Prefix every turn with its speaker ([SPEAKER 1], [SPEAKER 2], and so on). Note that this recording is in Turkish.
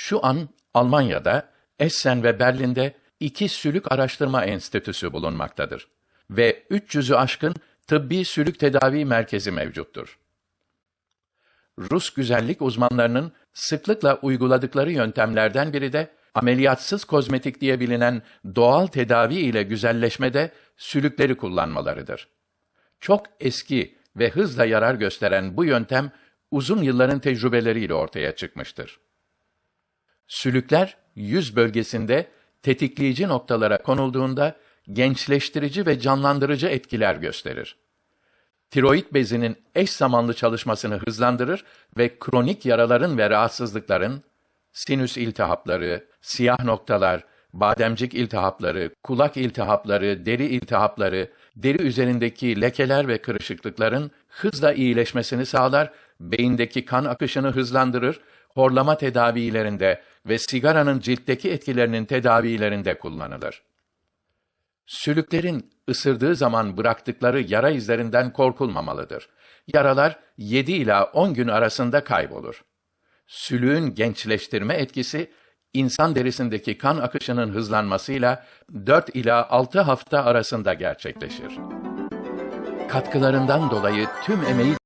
[SPEAKER 1] Şu an Almanya'da, Essen ve Berlin'de iki sülük araştırma enstitüsü bulunmaktadır ve 300'ü aşkın tıbbi sülük tedavi merkezi mevcuttur. Rus güzellik uzmanlarının sıklıkla uyguladıkları yöntemlerden biri de ameliyatsız kozmetik diye bilinen doğal tedavi ile güzelleşmede sülükleri kullanmalarıdır. Çok eski ve hızla yarar gösteren bu yöntem uzun yılların tecrübeleriyle ortaya çıkmıştır. Sülükler yüz bölgesinde tetikleyici noktalara konulduğunda gençleştirici ve canlandırıcı etkiler gösterir. Tiroid bezinin eş zamanlı çalışmasını hızlandırır ve kronik yaraların ve rahatsızlıkların sinüs iltihapları, siyah noktalar, bademcik iltihapları, kulak iltihapları, deri iltihapları, deri üzerindeki lekeler ve kırışıklıkların hızla iyileşmesini sağlar, beyindeki kan akışını hızlandırır, horlama tedavilerinde ve sigaranın ciltteki etkilerinin tedavilerinde kullanılır. Sülüklerin ısırdığı zaman bıraktıkları yara izlerinden korkulmamalıdır. Yaralar 7 ila 10 gün arasında kaybolur. Sülüğün gençleştirme etkisi insan derisindeki kan akışının hızlanmasıyla 4 ila 6 hafta arasında gerçekleşir. Katkılarından dolayı tüm emeği